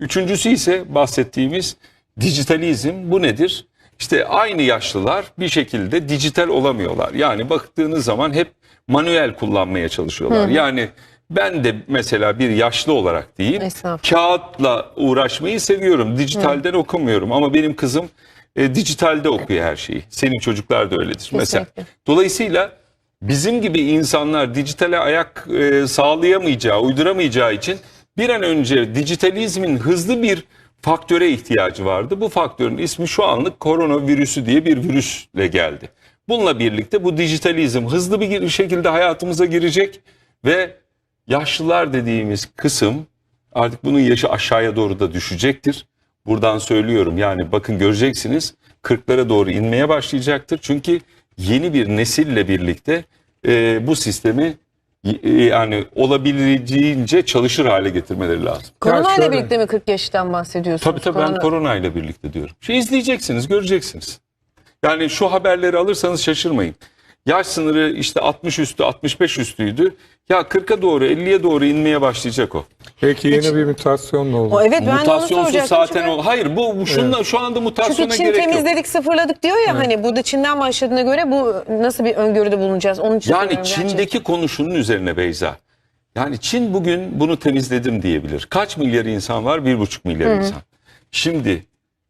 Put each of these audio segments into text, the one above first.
Üçüncüsü ise bahsettiğimiz dijitalizm. Bu nedir? İşte aynı yaşlılar bir şekilde dijital olamıyorlar. Yani baktığınız zaman hep manuel kullanmaya çalışıyorlar. Yani ben de mesela bir yaşlı olarak Estağfurullah. kağıtla uğraşmayı seviyorum. Dijitalden okumuyorum ama benim kızım e, dijitalde okuyor her şeyi. Senin çocuklar da öyledir mesela. Dolayısıyla bizim gibi insanlar dijitale ayak e, sağlayamayacağı, uyduramayacağı için bir an önce dijitalizmin hızlı bir faktöre ihtiyacı vardı. Bu faktörün ismi şu anlık koronavirüsü diye bir virüsle geldi. Bununla birlikte bu dijitalizm hızlı bir şekilde hayatımıza girecek ve yaşlılar dediğimiz kısım artık bunun yaşı aşağıya doğru da düşecektir. Buradan söylüyorum yani bakın göreceksiniz 40'lara doğru inmeye başlayacaktır. Çünkü yeni bir nesille birlikte e, bu sistemi yani olabileceğince çalışır hale getirmeleri lazım. Korona ile birlikte mi 40 yaştan bahsediyorsunuz? Tabii tabii ben Korona- korona ile birlikte diyorum. Şey izleyeceksiniz, göreceksiniz. Yani şu haberleri alırsanız şaşırmayın. Yaş sınırı işte 60 üstü, 65 üstüydü. Ya 40'a doğru, 50'ye doğru inmeye başlayacak o. Belki yeni bir mutasyonla O, olur. evet ben Mutasyonsuz zaten çünkü, o. Hayır bu, bu şundan, şu anda mutasyona çünkü Çin gerek yok. temizledik sıfırladık diyor ya hani burada Çin'den başladığına göre bu nasıl bir öngörüde bulunacağız? Onun için Yani soruyorum gerçekten. Çin'deki konuşunun üzerine Beyza. Yani Çin bugün bunu temizledim diyebilir. Kaç milyar insan var? Bir buçuk milyar insan. Şimdi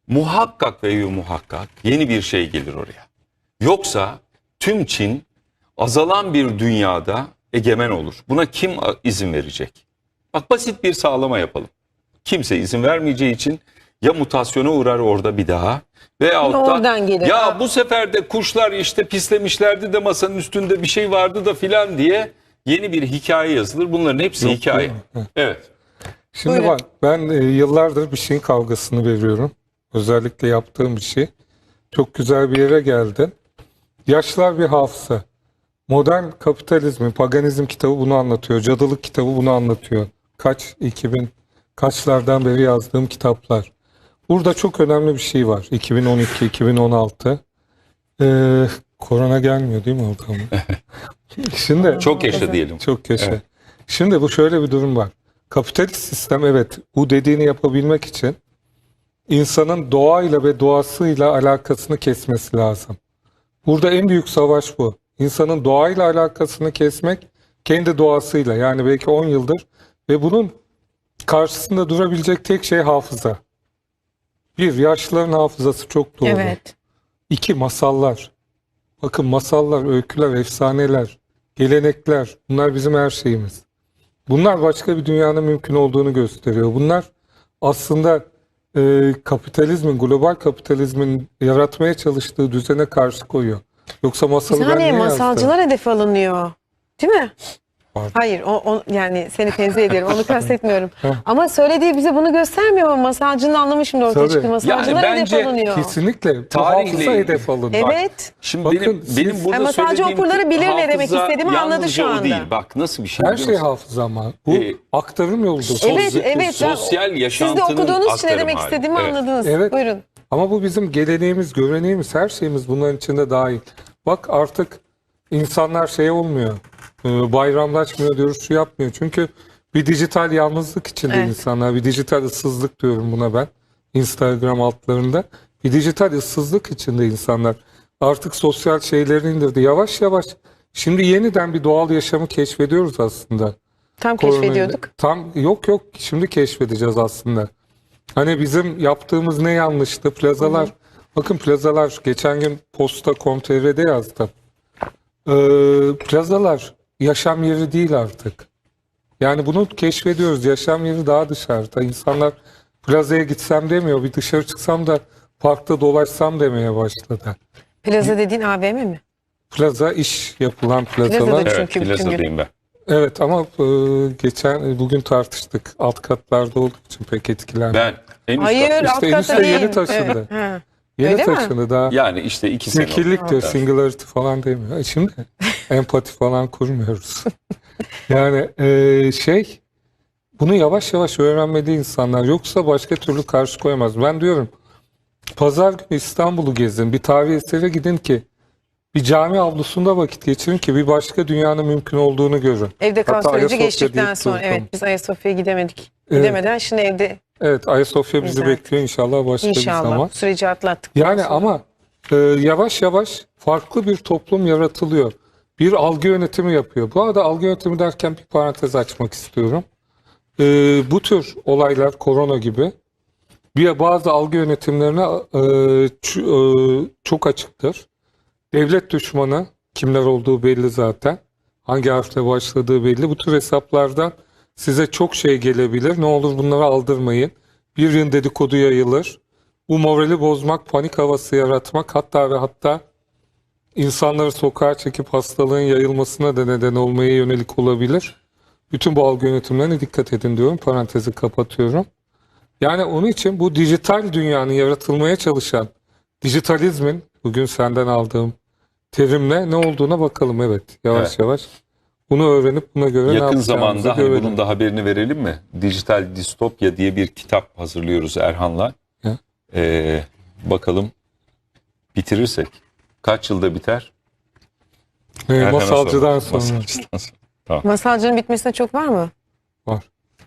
muhakkak ve muhakkak yeni bir şey gelir oraya. Yoksa tüm Çin azalan bir dünyada egemen olur. Buna kim izin verecek? Bak basit bir sağlama yapalım. Kimse izin vermeyeceği için ya mutasyona uğrar orada bir daha veyahut da Oradan gelir. ya Ha. bu sefer de kuşlar işte pislemişlerdi de masanın üstünde bir şey vardı da filan diye yeni bir hikaye yazılır. Bunların hepsi Yok, hikaye. değil mi? Evet. Şimdi Buyurun. bak ben e, yıllardır bir şeyin kavgasını veriyorum. Özellikle yaptığım bir şey. Çok güzel bir yere geldin. Yaşlar bir hafıza. Modern kapitalizmin, paganizm kitabı bunu anlatıyor. Cadılık kitabı bunu anlatıyor. Kaç 2000 kaçlardan beri yazdığım kitaplar. Burada çok önemli bir şey var. 2012, 2016. Ee, korona gelmiyor değil mi oradan? Şimdi Çok yaşa diyelim. çok yaşa. Evet. Şimdi bu şöyle bir durum var. Kapitalist sistem evet bu dediğini yapabilmek için insanın doğayla ve doğasıyla alakasını kesmesi lazım. Burada en büyük savaş bu. İnsanın doğayla alakasını kesmek kendi doğasıyla yani belki 10 yıldır ve bunun karşısında durabilecek tek şey hafıza. Bir, yaşlıların hafızası çok doğru. Evet. İki, masallar. Bakın masallar, öyküler, efsaneler, gelenekler bunlar bizim her şeyimiz. Bunlar başka bir dünyanın mümkün olduğunu gösteriyor. Bunlar aslında e, kapitalizmin, global kapitalizmin yaratmaya çalıştığı düzene karşı koyuyor. Yoksa masalı ben niye saniye yazdım? masalcılar hedef alınıyor. Değil mi? Pardon. Hayır, o, o- yani seni tenzih ederim. Onu kastetmiyorum. Ama söylediği bize bunu göstermiyor mu? Masalcının anlamı şimdi ortaya Tabii. çıktı. Masalcılar Yani bence hedef alınıyor. Kesinlikle bu Tarihle hafıza ilgili. hedef alındı. Evet. Şimdi Bakın benim siz- benim burada Ama sadece söylediğim okurları bilir ne demek hafıza istediğimi anladı yalnızca şu o anda. değil. Bak nasıl bir şey. Her biliyor şey musun? hafıza ama. Bu Ee, aktarım yoludur. Evet, Sosyal- evet. Ben- sosyal Siz de okuduğunuz için ne demek hali. istediğimi Evet. anladınız. Evet. Buyurun. Ama bu bizim geleneğimiz, göreneğimiz, her şeyimiz bunların içinde dahil. Bak artık insanlar şey olmuyor. E, Bayramlaşmıyor diyoruz, şu yapmıyor. Çünkü bir dijital yalnızlık içinde Evet. insanlar. Bir dijital ıssızlık diyorum buna ben. Instagram altlarında. Bir dijital ıssızlık içinde insanlar. Artık sosyal şeyleri indirdi. Yavaş yavaş. Şimdi yeniden bir doğal yaşamı keşfediyoruz aslında. Tam Koronayla. keşfediyorduk. Tam yok yok şimdi keşfedeceğiz aslında. Hani bizim yaptığımız ne yanlıştı? Plazalar. Bakın plazalar geçen gün posta.com.tr'de yazdım. Ee, plazalar yaşam yeri değil artık. Yani bunu keşfediyoruz. Yaşam yeri daha dışarıda. İnsanlar plazaya gitsem demiyor. Bir dışarı çıksam da parkta dolaşsam demeye başladı. Plaza dediğin AVM mi? Plaza iş yapılan plazalar. Plazada Evet, Çünkü bütün gün. Plaza'dayım ben. Evet ama e, geçen bugün tartıştık. Alt katlarda olduğu için pek etkilenmedim. Ben en üst Hayır, kat- alt İşte katta enişte değil. yeni taşındı. Evet. Ha. Yeni Öyle mi? taşındı daha. yani işte iki sene oldu. Tekillik diyor, Evet. singularity falan demiyor. E Şimdi empati falan kurmuyoruz. yani e, şey, bunu yavaş yavaş öğrenmeli insanlar. Yoksa başka türlü karşı koyamaz. Ben diyorum, pazar günü İstanbul'u gezin, bir tarihi esere gidin ki, bir cami avlusunda vakit geçirin ki bir başka dünyanın mümkün olduğunu görün. Evde kal Hatta süreci Ayasofya geçtikten sonra. durdum. Evet biz Ayasofya'ya gidemedik. Evet. Gidemeden şimdi evde Evet Ayasofya bizi Güzel. bekliyor inşallah başka bir İnşallah zaman. bu süreci atlattık. Yani ama e, yavaş yavaş farklı bir toplum yaratılıyor. Bir algı yönetimi yapıyor. Bu arada algı yönetimi derken bir parantez açmak istiyorum. E, bu tür olaylar korona gibi bir bazı algı yönetimlerine e, e, çok açıktır. Devlet düşmanı kimler olduğu belli zaten. Hangi harfle başladığı belli. Bu tür hesaplardan size çok şey gelebilir. Ne olur bunları aldırmayın. Bir yıl dedikodu yayılır. Bu morali bozmak, panik havası yaratmak hatta ve hatta insanları sokağa çekip hastalığın yayılmasına da neden olmaya yönelik olabilir. Bütün bu algı yönetimlerine dikkat edin diyorum. Parantezi kapatıyorum. Yani onun için bu dijital dünyanın yaratılmaya çalışan dijitalizmin bugün senden aldığım terimle ne olduğuna bakalım evet yavaş Evet. yavaş. Bunu öğrenip buna göre ne Yakın yapacağımızı zamanda hani görelim. bunun da haberini verelim mi? Dijital Distopya diye bir kitap hazırlıyoruz Erhan'la. Ee, bakalım bitirirsek. Kaç yılda biter? Ee, masalcıdan sonra Masalcıdan sonra. Masalcının bitmesine çok var mı? var.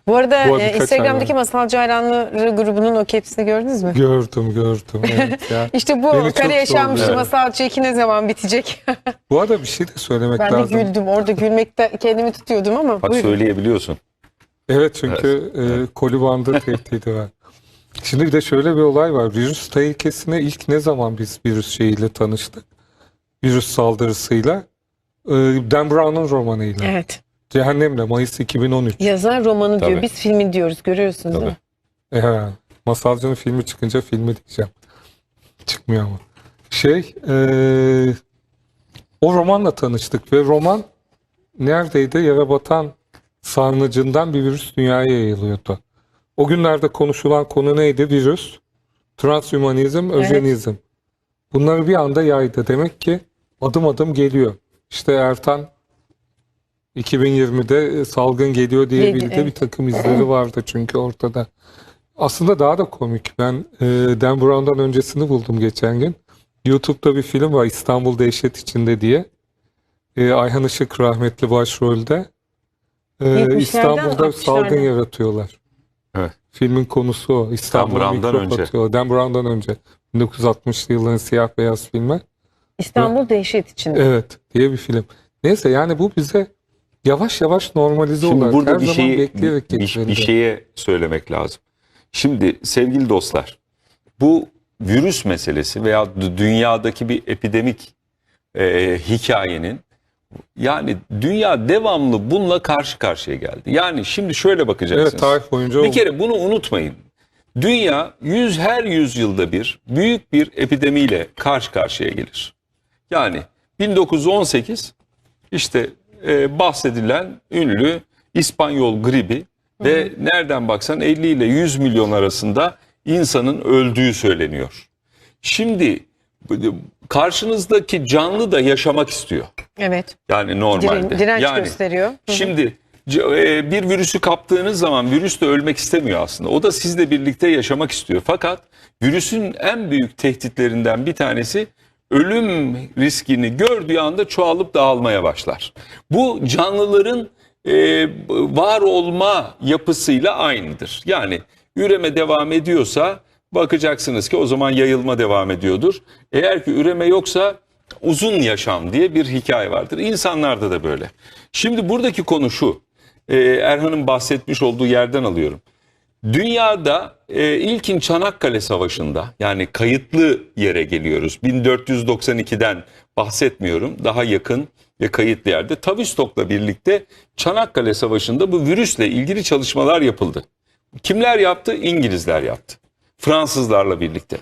Bu arada Bu arada e, Instagram'daki masalcı hayranları grubunun o kepsini gördünüz mü? Gördüm gördüm. Evet ya. İşte bu Beni kare yaşanmıştı zorluyor. masalcı iki ne zaman bitecek? Bu arada bir şey de söylemek ben de lazım. güldüm. Orada gülmekte kendimi tutuyordum ama Bak buyurun. söyleyebiliyorsun. Evet çünkü e, koli bandı tehdidi var. Şimdi bir de şöyle bir olay var. Virüs tehlikesine ilk ne zaman biz virüs şeyiyle tanıştık? Virüs saldırısıyla. E, Dan Brown'un romanıyla. Evet. Cehennemle Mayıs 2013. Yazar romanı diyor. Tabii. Biz filmi diyoruz. Görüyorsunuz değil Tabii. mi? E, Masalcı'nın filmi çıkınca filmi diyeceğim. Çıkmıyor ama. Şey, e, o romanla tanıştık ve roman neredeydi? Yere batan sarnıcından bir virüs dünyaya yayılıyordu. O günlerde konuşulan konu neydi? Virüs, transhümanizm, öjenizm. Bunları bir anda yaydı. Demek ki adım adım geliyor. İşte Ertan 2020'de salgın geliyor diye bildi. evet. Bir takım izleri vardı çünkü ortada. Aslında daha da komik. Ben e, Dan Brown'dan öncesini buldum geçen gün. YouTube'da bir film var İstanbul Dehşet içinde diye. E, Ayhan Işık rahmetli başrolde. E, 70'lerden, İstanbul'da 60'lardan. salgın yaratıyorlar. Filmin konusu o. İstanbul'a Brown'dan mikrop önce. atıyor. Dan Brown'dan önce. 1960'lı yılların siyah beyaz filmi. İstanbul dehşet içinde. Evet diye bir film. Neyse yani bu bize yavaş yavaş normalize Şimdi olarak burada her bir zaman şeyi bekleyerek bir, bir şeye söylemek lazım. Şimdi sevgili dostlar, bu virüs meselesi veya dünyadaki bir epidemik e, hikayenin yani dünya devamlı bununla karşı karşıya geldi. Yani şimdi şöyle bakacaksınız. Evet tarih boyunca Bir kere bunu unutmayın. Dünya yüz her yüzyılda bir büyük bir epidemiyle karşı karşıya gelir. Yani 1918 işte e, bahsedilen ünlü İspanyol gribi ve nereden baksan 50 ile 100 milyon arasında insanın öldüğü söyleniyor. Şimdi karşınızdaki canlı da yaşamak istiyor. Evet. Yani normalde. Diren- direnç yani, gösteriyor. Hı hı. Şimdi e, bir virüsü kaptığınız zaman virüs de ölmek istemiyor aslında. O da sizle birlikte yaşamak istiyor. Fakat virüsün en büyük tehditlerinden bir tanesi ölüm riskini gördüğü anda çoğalıp dağılmaya başlar. Bu canlıların e, var olma yapısıyla aynıdır. Yani üreme devam ediyorsa bakacaksınız ki o zaman yayılma devam ediyordur. Eğer ki üreme yoksa uzun yaşam diye bir hikaye vardır. İnsanlarda da böyle. Şimdi buradaki konu şu. Ee, Erhan'ın bahsetmiş olduğu yerden alıyorum. Dünyada e, ilkin Çanakkale Savaşı'nda yani kayıtlı yere geliyoruz. 1492'den bahsetmiyorum. Daha yakın ve kayıtlı yerde Tavistock'la birlikte Çanakkale Savaşı'nda bu virüsle ilgili çalışmalar yapıldı. Kimler yaptı? İngilizler yaptı. Fransızlarla birlikte.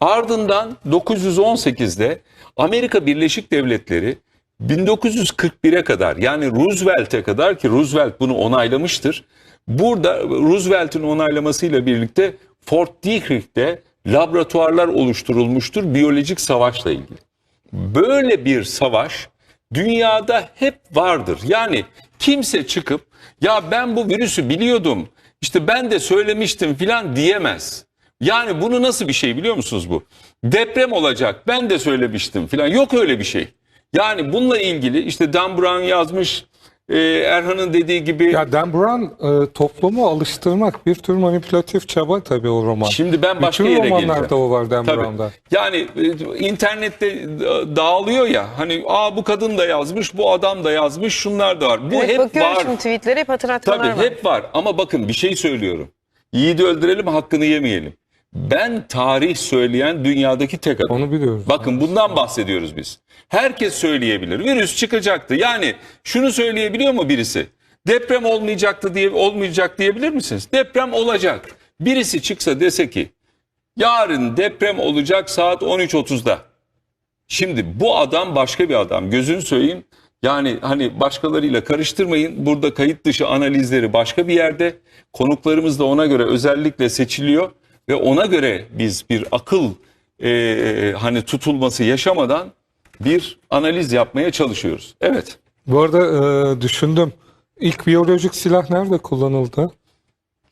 Ardından 918'de Amerika Birleşik Devletleri 1941'e kadar yani Roosevelt'e kadar ki Roosevelt bunu onaylamıştır. Burada Roosevelt'in onaylamasıyla birlikte Fort Detrick'te laboratuvarlar oluşturulmuştur biyolojik savaşla ilgili. Böyle bir savaş dünyada hep vardır. Yani kimse çıkıp ya ben bu virüsü biliyordum işte ben de söylemiştim filan diyemez. Yani bunu nasıl bir şey biliyor musunuz bu? Deprem olacak ben de söylemiştim filan yok öyle bir şey. Yani bununla ilgili işte Dan Brown yazmış e, Erhan'ın dediği gibi Ya Dan Brown e, toplumu alıştırmak bir tür manipülatif çaba tabii o roman. şimdi ben başka Bütün yere romanlarda geleceğim. o var Dan Tabii. Brown'da. Yani e, internette e, dağılıyor ya hani aa bu kadın da yazmış, bu adam da yazmış, şunlar da var. Bu Evet, hep bakıyorum var. şimdi tweetlere hep hatırlatmalar Tabii var. hep var ama bakın bir şey söylüyorum. Yiğidi öldürelim hakkını yemeyelim. Ben tarih söyleyen dünyadaki tek adam. Onu biliyoruz. Bakın bundan bahsediyoruz biz. Herkes söyleyebilir. Virüs çıkacaktı. Yani şunu söyleyebiliyor mu birisi? Deprem olmayacaktı diye olmayacak diyebilir misiniz? Deprem olacak. Birisi çıksa dese ki yarın deprem olacak saat 13.30'da. Şimdi bu adam başka bir adam. Gözünü söyleyeyim. Yani hani başkalarıyla karıştırmayın. Burada kayıt dışı analizleri başka bir yerde. Konuklarımız da ona göre özellikle seçiliyor ve ona göre biz bir akıl e, hani tutulması yaşamadan bir analiz yapmaya çalışıyoruz. Evet. Bu arada e, düşündüm. İlk biyolojik silah nerede kullanıldı?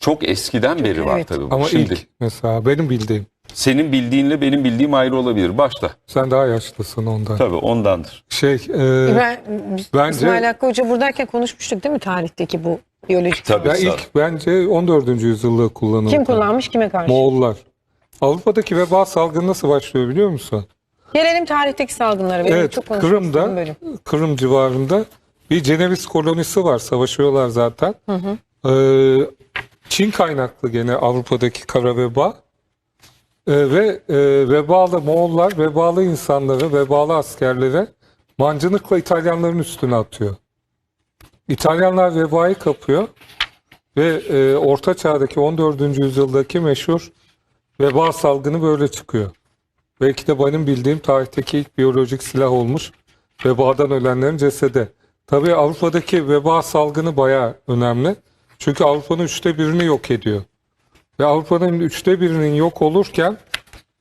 Çok eskiden beri var evet. tabii bu. Ama Şimdi ilk mesela benim bildiğim. senin bildiğinle benim bildiğim ayrı olabilir. Başta. Sen daha yaşlısın ondan. Tabii ondandır. Şey, e, Ben, Bence- İsmail Hakkı Hoca buradayken konuşmuştuk değil mi tarihteki bu biyolojik Tabii. ya Sağ ilk bence 14. yüzyılda kullanıldı. Kim kullanmış kime karşı? Moğollar. Avrupa'daki veba salgını nasıl başlıyor biliyor musun? Gelelim tarihteki salgınlara. Benim Evet, çok konuşmak istediğim Kırım'da, bölüm. Kırım civarında bir Ceneviz kolonisi var. Savaşıyorlar zaten. Ee, Çin kaynaklı gene Avrupa'daki kara veba. Ee, ve e, vebalı Moğollar, vebalı insanları, vebalı askerlere mancınıkla İtalyanların üstüne atıyor. İtalyanlar vebayı kapıyor ve e, Orta Çağ'daki 14. yüzyıldaki meşhur veba salgını böyle çıkıyor. Belki de benim bildiğim tarihteki ilk biyolojik silah olmuş vebadan ölenlerin cesedi. Tabii Avrupa'daki veba salgını bayağı önemli. Çünkü Avrupa'nın üçte birini yok ediyor. Ve Avrupa'nın üçte birinin yok olurken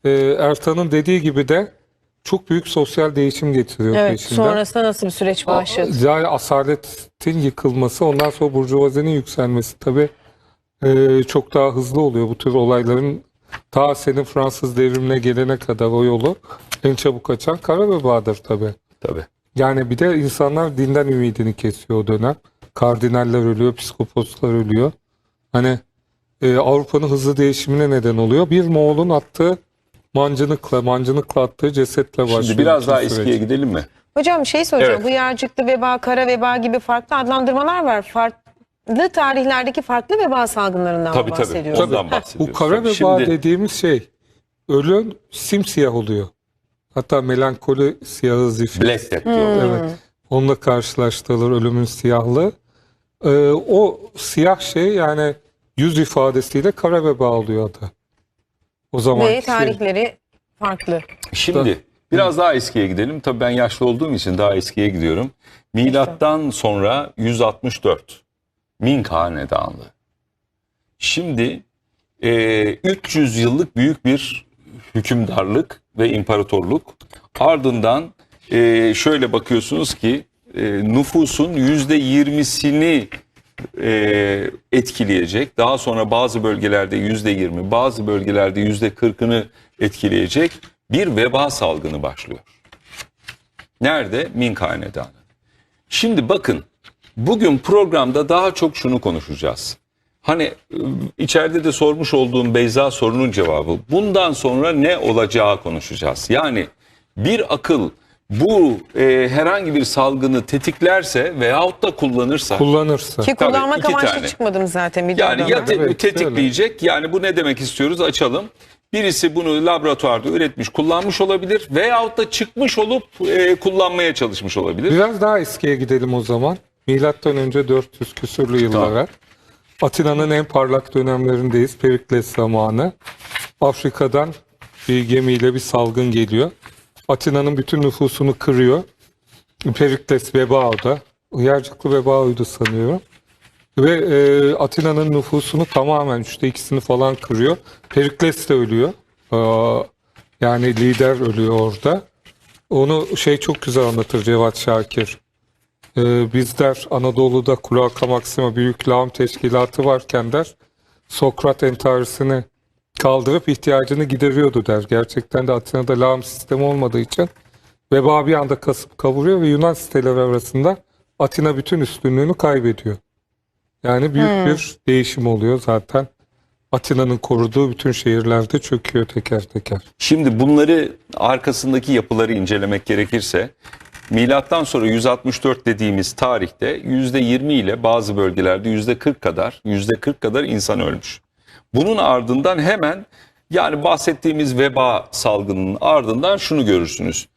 e, Ertan'ın dediği gibi de çok büyük sosyal değişim getiriyor Evet, peşinden. sonrasında nasıl bir süreç başladı? Yani asaletin yıkılması, ondan sonra burjuvazinin yükselmesi tabii e, çok daha hızlı oluyor bu tür olayların. Ta senin Fransız devrimine gelene kadar o yolu en çabuk açan kara vebadır tabii. Tabii. Yani bir de insanlar dinden ümidini kesiyor o dönem. Kardinaller ölüyor, psikoposlar ölüyor. Hani e, Avrupa'nın hızlı değişimine neden oluyor. Bir Moğol'un attığı mancınıkla, mancınıkla attığı cesetle başlıyor. Şimdi biraz daha süreç. eskiye gidelim mi? Hocam şey soracağım. Evet. Bu yağcıklı veba, kara veba gibi farklı adlandırmalar var. Farklı tarihlerdeki farklı veba salgınlarından Tabii tabii. bahsediyoruz. Ondan Bu bahsediyoruz. kara Tabii. veba Şimdi- dediğimiz şey ölüm simsiyah oluyor. Hatta melankoli siyahı zifiri. Black Death diyorlar. Evet. Onunla karşılaştırılır ölümün siyahlığı. Ee, o siyah şey yani yüz ifadesiyle kara veba oluyor adı. O zaman Ve tarihleri farklı. Şimdi biraz daha eskiye gidelim. Tabii ben yaşlı olduğum için daha eskiye gidiyorum. Milattan sonra 164. Ming Hanedanlığı. Şimdi e, 300 yıllık büyük bir hükümdarlık ve imparatorluk. Ardından e, şöyle bakıyorsunuz ki e, nüfusun yüzde yirmisini e, etkileyecek. Daha sonra bazı bölgelerde yüzde yirmi, bazı bölgelerde yüzde kırkını etkileyecek bir veba salgını başlıyor. Nerede? Ming Hanedanı. Şimdi bakın bugün programda daha çok şunu konuşacağız. Hani e, içeride de sormuş olduğum Beyza sorunun cevabı. Bundan sonra ne olacağı konuşacağız. Yani bir akıl bu e, herhangi bir salgını tetiklerse veyahut da kullanırsa kullanırsa. Ki Tabii, kullanmak iki amaçlı tane. çıkmadım zaten. Bir yani ya te- Evet, tetikleyecek yani bu ne demek istiyoruz açalım. Birisi bunu laboratuvarda üretmiş, kullanmış olabilir veyahut da çıkmış olup e, kullanmaya çalışmış olabilir. Biraz daha eskiye gidelim o zaman. Milattan önce 400 küsürlü yıllara. Atina'nın en parlak dönemlerindeyiz. Perikles zamanı. Afrika'dan bir gemiyle bir salgın geliyor. Atina'nın bütün nüfusunu kırıyor. Perikles veba da. Uyarcıklı veba oydu sanıyorum. Ve e, Atina'nın nüfusunu tamamen üçte ikisini falan kırıyor. Perikles de ölüyor. Aa, yani lider ölüyor orada. Onu şey çok güzel anlatır Cevat Şakir. Ee, bizler Anadolu'da Kulaka Maxima Büyük Lağım Teşkilatı varken der Sokrat entarisini kaldırıp ihtiyacını gideriyordu der. Gerçekten de Atina'da lağım sistemi olmadığı için veba bir anda kasıp kavuruyor ve Yunan siteleri arasında Atina bütün üstünlüğünü kaybediyor. Yani büyük bir değişim oluyor zaten. Atina'nın koruduğu bütün şehirlerde çöküyor teker teker. Şimdi bunları arkasındaki yapıları incelemek gerekirse milattan sonra 164 dediğimiz tarihte %20 ile bazı bölgelerde %40 kadar %40 kadar insan ölmüş. Bunun ardından hemen yani bahsettiğimiz veba salgınının ardından şunu görürsünüz.